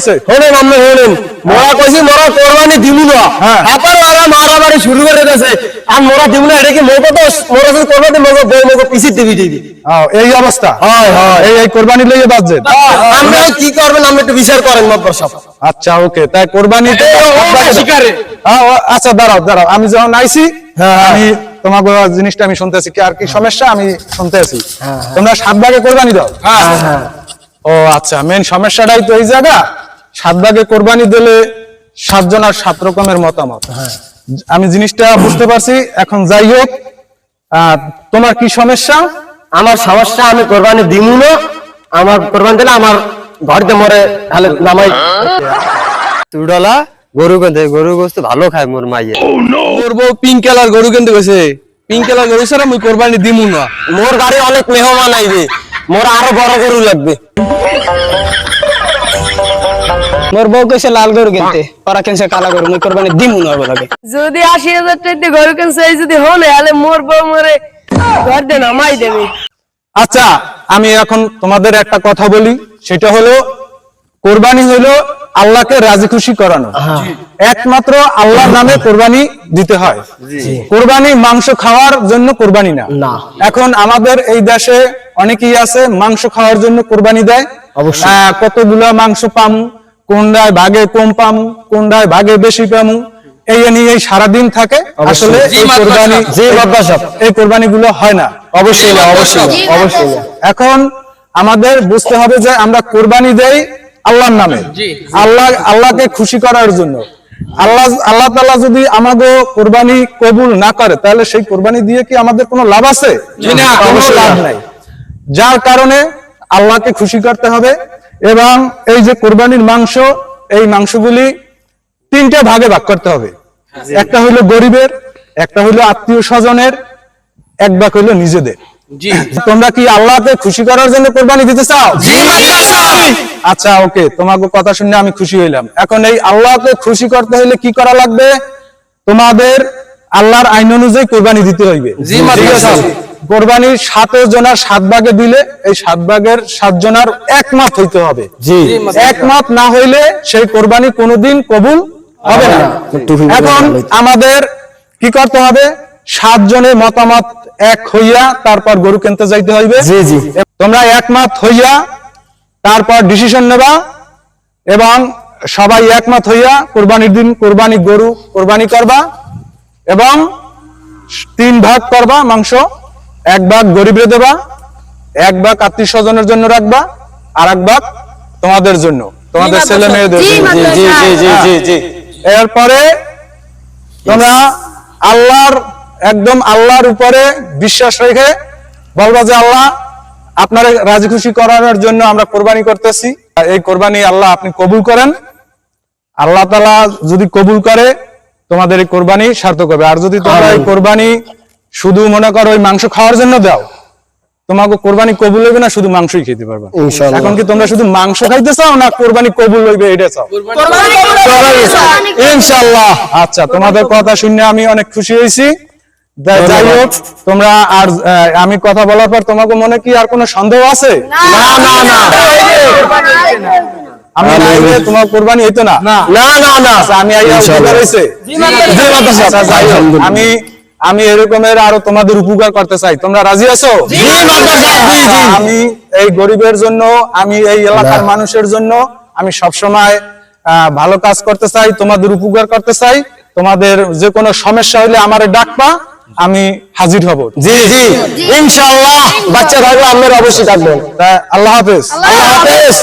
কইছে? শোনেন আপনি শোনেন। মোরা কইছি মোরা কোরবানি দিমু না। হ্যাঁ। হাতার ওরা মারামারি শুরু করে দিয়েছে আর মোরা দিমু না এটা কি মোকে তো মোরা যদি কোরবানি বই পিছি দিবি দিবি। এই অবস্থা? হয় হয়। এই এই কোরবানি লইয়ে বাজছে আপনি কি করবেন? আপনি একটু বিচার করেন মব্বর সব আচ্ছা ওকে। তাই কোরবানিতে শিকারে। হ্যাঁ, আচ্ছা দাঁড়াও দাঁড়াও। আমি যখন আইছি হ্যাঁ। আমি তোমাকে জিনিসটা আমি শুনতেছি। কি আর কি সমস্যা? আমি শুনতেছি তোমরা সাত ভাগে কোরবানি দাও? হ্যাঁ ও আচ্ছা মেন সমস্যাটাই তো এই জায়গা। সাত ভাগে কোরবানি দিলে সাতজন আর সাত রকমের মতামত। আমি জিনিসটা বুঝতে পারছি এখন যাই হোক আহ, তোমার কি সমস্যা? আমার সমস্যা আমি কোরবানি দিমু না। আমার কোরবানি দিলে আমার ঘরতে মরে তাহলে নামাই। তুডলা গরু কেন্দ্রে গরু গোস্ত ভালো খায় মোর মাইয়ে। করব পিঙ্ক কালার গরু কিনতে গেছে। পিঙ্ক কালার গরু ছাড়া মুই কোরবানি দিমু না। মোর গাড়ি অনেক মেহমান আইবে। মোর আরও বড় গরু লাগবে। মোর বউ কইছে লাল গরু কিনতে। ওরা কিনছে কালা গরু মুই কোরবানি দিমু না যদি আশি হাজার টাকা ঘর কেনছে যদি হলে তাহলে মোর বউ মরে ঘর দে নামাই দেবে। আচ্ছা আমি এখন তোমাদের একটা কথা বলি সেটা হলো কোরবানি হলো আল্লাহকে রাজি খুশি করানো। একমাত্র আল্লাহর নামে কোরবানি দিতে হয়। কোরবানি মাংস খাওয়ার জন্য কোরবানি না। না। এখন আমাদের এই দেশে অনেকেই আছে মাংস খাওয়ার জন্য কোরবানি দেয়। কতগুলা মাংস পামু? কোনটায় ভাগে কম পামু কোনটায় ভাগে বেশি পামু এই নিয়ে সারাদিন থাকে। আসলে এই কোরবানি বাবা এই কোরবানি গুলো হয় না। অবশ্যই না অবশ্যই অবশ্যই এখন আমাদের বুঝতে হবে যে আমরা কোরবানি দেই আল্লাহর নামে। আল্লাহ আল্লাহকে খুশি করার জন্য। আল্লাহ আল্লাহ তাআলা যদি আমাদের কোরবানি কবুল না করে তাহলে সেই কোরবানি দিয়ে কি আমাদের কোনো লাভ আছে? কোনো লাভ নাই। যার কারণে আল্লাহকে খুশি করতে হবে। এবং এই যে কোরবানির মাংস এই মাংসগুলি তিনটা ভাগে ভাগ করতে হবে। একটা হইল গরিবের একটা হইল আত্মীয় স্বজনের এক ভাগ হইল নিজেদের। তোমরা কি আল্লাহকে খুশি করার জন্য কোরবানি দিতে চাও? আচ্ছা ওকে তোমাকে কথা শুনে আমি খুশি হইলাম। এখন এই আল্লাহকে খুশি করতে হইলে কি করা লাগবে? তোমাদের আল্লাহর আইন অনুযায়ী কোরবানি দিতে হইবে? কোরবানির সাত জনার সাত ভাগে দিলে এই সাত ভাগের সাত জনার একমত হইতে হবে। জি। একমত না হইলে সেই কোরবানি কোনোদিন কবুল হবে না। এখন আমাদের কি করতে হবে? সাত জনের মতামত এক হইয়া তারপর গরু কিনতে যাইতে হইবে। জি, জি। তোমরা একমত হইয়া তারপর ডিসিশন নেবা এবং সবাই একমত হইয়া কোরবানির দিন কোরবানি গরু কোরবানি করবা এবং তিন ভাগ করবা মাংস এক ভাগ গরিবরে দেবা এক ভাগ আত্মীয় স্বজনের জন্য রাখবা আর এক ভাগ তোমাদের জন্য তোমাদের ছেলে মেয়েদের জন্য। জি, জি, জি, জি, জি জি। এরপরে তোমরা আল্লাহর একদম আল্লাহর উপরে বিশ্বাস রেখে বলবা যে আল্লাহ আপনার রাজি খুশি করানোর জন্য আমরা কোরবানি করতেছি। এই কোরবানি আল্লাহ আপনি কবুল করেন। আল্লাহ তালা যদি কবুল করে তোমাদের এই কোরবানি সার্থক হবে। আর যদি তোমরা এই কোরবানি শুধু মনে করো ওই মাংস খাওয়ার জন্য দাও তোমাকে কোরবানি কবুল হইবে না শুধু মাংসই খেতে পারবে এখন কি তোমরা শুধু মাংস খাইতে চাও না কোরবানি কবুল হইবে এটা চাও ইনশাল্লাহ আচ্ছা তোমাদের কথা শুনে আমি অনেক খুশি হয়েছি যাই হোক তোমরা আর আমি কথা বলার পর তোমাকে মনে কি আর কোনো সন্দেহ আছে না না না আমি আইলে তোমার কোরবানি হইতো না না না না আচ্ছা, আমি আচ্ছা, আমি আমি এরকমের আরও তোমাদের উপকার করতে চাই। তোমরা রাজি আছো? আমি এই গরিবের জন্য আমি এই এলাকার মানুষের জন্য আমি সবসময় আহ, ভালো কাজ করতে চাই তোমাদের উপকার করতে চাই। তোমাদের যে কোনো সমস্যা হইলে আমারে ডাকবা আমি হাজির হব। জি জি। ইনশাআল্লাহ। বাচ্চা থাকলে আপনার অবশ্যই থাকবেন আল্লাহ হাফেজ। আল্লাহ হাফেজ।